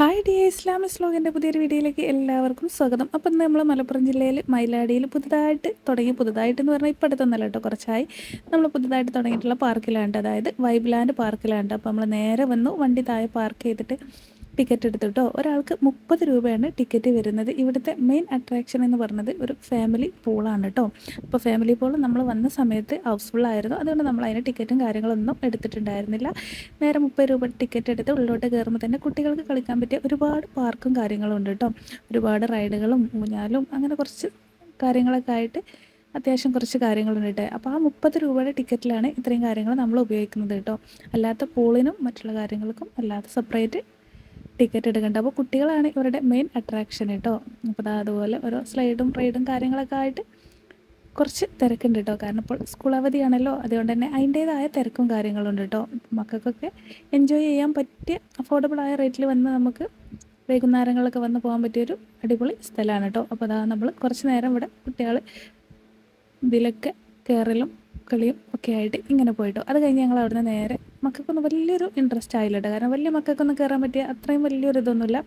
Hi D Islamic സ്ലോഗിന്റെ പുതിയൊരു വീഡിയോയിലേക്ക് എല്ലാവർക്കും സ്വാഗതം. അപ്പം നമ്മൾ മലപ്പുറം ജില്ലയിൽ മയിലാടിയിൽ പുതുതായിട്ട് തുടങ്ങി പുതുതായിട്ട് എന്ന് പറഞ്ഞാൽ ഇപ്പം അടുത്തൊന്നല്ല കേട്ടോ കുറച്ചായി. നമ്മൾ പുതുതായിട്ട് തുടങ്ങിയിട്ടുള്ള പാർക്കിലാണ്ട് അതായത് വൈബ് ലാൻഡ് പാർക്കിലാണ് അപ്പോൾ നമ്മൾ നേരെ വന്നു വണ്ടി താഴെ പാർക്ക് ചെയ്തിട്ട് ടിക്കറ്റ് എടുത്തിട്ടോ ഒരാൾക്ക് മുപ്പത് രൂപയാണ് ടിക്കറ്റ് വരുന്നത്. ഇവിടുത്തെ മെയിൻ അട്രാക്ഷൻ എന്ന് പറഞ്ഞത് ഒരു ഫാമിലി പൂളാണ് കേട്ടോ അപ്പോൾ ഫാമിലി പൂൾ നമ്മൾ വന്ന സമയത്ത് ഹൗസ്ഫുൾ ആയിരുന്നു. അതുകൊണ്ട് നമ്മൾ അതിന് ടിക്കറ്റും കാര്യങ്ങളൊന്നും എടുത്തിട്ടുണ്ടായിരുന്നില്ല. നേരെ മുപ്പത് രൂപ ടിക്കറ്റ് എടുത്ത് ഉള്ളിലോട്ട് കയറുമ്പോൾ തന്നെ കുട്ടികൾക്ക് കളിക്കാൻ പറ്റിയ ഒരുപാട് പാർക്കും കാര്യങ്ങളും ഉണ്ട് കേട്ടോ ഒരുപാട് റൈഡുകളും ഊഞ്ഞാലും അങ്ങനെ കുറച്ച് കാര്യങ്ങളൊക്കെ ആയിട്ട് അത്യാവശ്യം കുറച്ച് കാര്യങ്ങളുണ്ട് അപ്പോൾ ആ മുപ്പത് രൂപയുടെ ടിക്കറ്റിലാണ് ഇത്രയും കാര്യങ്ങൾ നമ്മൾ ഉപയോഗിക്കുന്നത് കേട്ടോ അല്ലാത്ത പൂളിനും മറ്റുള്ള കാര്യങ്ങൾക്കും അല്ലാത്ത സെപ്പറേറ്റ് ടിക്കറ്റ് എടുക്കേണ്ടത്. അപ്പോൾ കുട്ടികളാണ് ഇവരുടെ മെയിൻ അട്രാക്ഷൻ കേട്ടോ അപ്പോൾ അതുപോലെ ഓരോ സ്ലൈഡും റൈഡും കാര്യങ്ങളൊക്കെ ആയിട്ട് കുറച്ച് തിരക്കുണ്ട് കേട്ടോ കാരണം ഇപ്പോൾ സ്കൂൾ അവധിയാണല്ലോ. അതുകൊണ്ട് തന്നെ അതിന്റേതായ തിരക്കും കാര്യങ്ങളുണ്ട് കേട്ടോ മക്കൾക്കൊക്കെ എൻജോയ് ചെയ്യാൻ പറ്റിയ അഫോർഡബിൾ ആയ റേറ്റിൽ വന്ന് നമുക്ക് വൈകുന്നേരങ്ങളൊക്കെ വന്ന് പോകാൻ പറ്റിയൊരു അടിപൊളി സ്ഥലമാണ് കേട്ടോ അപ്പോൾ അതാ നമ്മൾ കുറച്ച് നേരം ഇവിടെ കുട്ടികൾ ഇതിലൊക്കെ കയറലും കളിയും ഒക്കെ ആയിട്ട് ഇങ്ങനെ പോയിട്ടോ അത് കഴിഞ്ഞ് ഞങ്ങൾ അവിടുന്ന് നേരെ മക്കൾക്കൊന്നും വലിയൊരു ഇൻട്രസ്റ്റ് ആയില്ല കേട്ടോ കാരണം വലിയ മക്കൾക്കൊന്നും കയറാൻ പറ്റിയ അത്രയും വലിയൊരു ഇതൊന്നുമില്ല.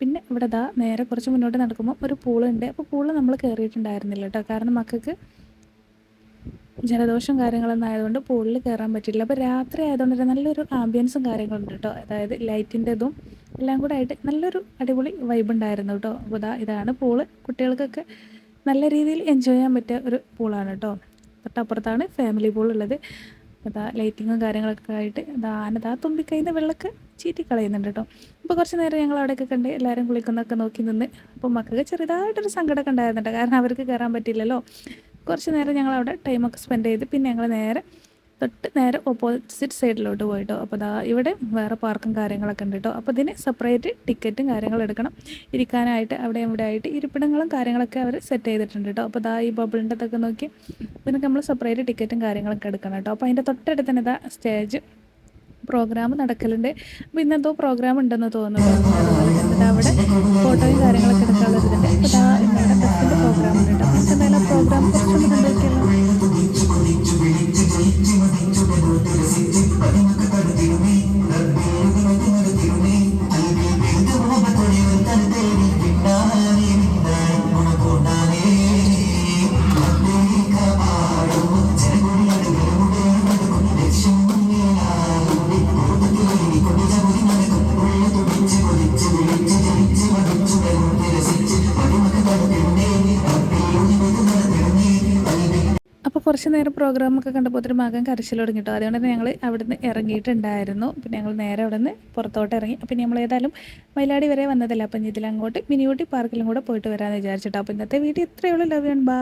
പിന്നെ ഇവിടെ ദാ നേരെ കുറച്ച് മുന്നോട്ട് നടക്കുമ്പോൾ ഒരു പൂളുണ്ട്. അപ്പോൾ പൂൾ നമ്മൾ കയറിയിട്ടുണ്ടായിരുന്നില്ല കേട്ടോ കാരണം മക്കൾക്ക് ജലദോഷം കാര്യങ്ങളൊന്നും ആയതുകൊണ്ട് പൂളിൽ കയറാൻ പറ്റില്ല അപ്പോൾ രാത്രി ആയതുകൊണ്ട് നല്ലൊരു ആംബിയൻസും കാര്യങ്ങളുണ്ട് കേട്ടോ അതായത് ലൈറ്റിന്റെ ഇതും എല്ലാം കൂടെ ആയിട്ട് നല്ലൊരു അടിപൊളി വൈബ് ഉണ്ടായിരുന്നു കേട്ടോ അപ്പോൾ ഇതാ ഇതാണ് പൂൾ. കുട്ടികൾക്കൊക്കെ നല്ല രീതിയിൽ എൻജോയ് ചെയ്യാൻ പറ്റിയ ഒരു പൂളാണ് കേട്ടോ തൊട്ടപ്പുറത്താണ് ഫാമിലി പൂൾ ഉള്ളത്. അതാ ലൈറ്റിങ്ങും കാര്യങ്ങളൊക്കെ ആയിട്ട് അതാ ആനതാ തുമ്പിക്കൈന്ന് വെള്ളമൊക്കെ ചീറ്റി കളയുന്നുണ്ട് കേട്ടോ അപ്പോൾ കുറച്ച് നേരം ഞങ്ങൾ അവിടെയൊക്കെ കണ്ട് എല്ലാവരും കുളിക്കുന്നൊക്കെ നോക്കി നിന്ന് അപ്പോൾ മക്കൾക്ക് ചെറുതായിട്ടൊരു സങ്കടമൊക്കെ ഉണ്ടായിരുന്നുണ്ട്. കാരണം അവർക്ക് കയറാൻ പറ്റില്ലല്ലോ കുറച്ച് നേരം ഞങ്ങൾ അവിടെ ടൈമൊക്കെ സ്പെൻഡ് ചെയ്ത് പിന്നെ ഞങ്ങൾ നേരെ തൊട്ട് നേരെ ഓപ്പോസിറ്റ് സൈഡിലോട്ട് പോയിട്ടോ. അപ്പോൾ ദാ ഇവിടെ വേറെ പാർക്കും കാര്യങ്ങളൊക്കെ ഉണ്ട് കേട്ടോ അപ്പോൾ ഇതിന് സെപ്പറേറ്റ് ടിക്കറ്റും കാര്യങ്ങളും എടുക്കണം. ഇരിക്കാനായിട്ട് അവിടെ ഇവിടെ ആയിട്ട് ഇരിപ്പിടങ്ങളും കാര്യങ്ങളൊക്കെ അവർ സെറ്റ് ചെയ്തിട്ടുണ്ട് കേട്ടോ അപ്പോൾ ദാ ഈ ബബിളിന്റെ അതൊക്കെ നോക്കി ഇതിനൊക്കെ നമ്മൾ സെപ്പറേറ്റ് ടിക്കറ്റും കാര്യങ്ങളൊക്കെ എടുക്കണം കേട്ടോ അപ്പോൾ അതിന്റെ തൊട്ടടുത്ത് തന്നെ ഇതാ സ്റ്റേജ് പ്രോഗ്രാം നടക്കലുണ്ട്. അപ്പോൾ ഇന്നെന്തോ പ്രോഗ്രാം ഉണ്ടെന്ന് തോന്നുന്നു. അവിടെ ഫോട്ടോയും കാര്യങ്ങളൊക്കെ എടുക്കാൻ അപ്പോൾ ഇതാ കുറച്ച് നേരം പ്രോഗ്രാമൊക്കെ കണ്ടപ്പോൾ ഒത്തിരി മകൻ കരച്ചിൽ തുടങ്ങിട്ടോ. അതുകൊണ്ട് തന്നെ ഞങ്ങൾ അവിടുന്ന് ഇറങ്ങിയിട്ടുണ്ടായിരുന്നു. പിന്നെ ഞങ്ങൾ നേരെ അവിടെ നിന്ന് പുറത്തോട്ട് ഇറങ്ങി. അപ്പം നമ്മൾ ഏതായാലും മൈലാടി വരെ വന്നതല്ല. അപ്പം ഇതിലങ്ങോട്ട് മിനിയൂട്ടി പാർക്കിലും കൂടെ പോയിട്ട് വരാമെന്ന് വിചാരിച്ചിട്ടോ. അപ്പോൾ ഇന്നത്തെ വീഡിയോ ഇത്രയേ ഉള്ളൂ. ലവ് ആൻഡ് ബാ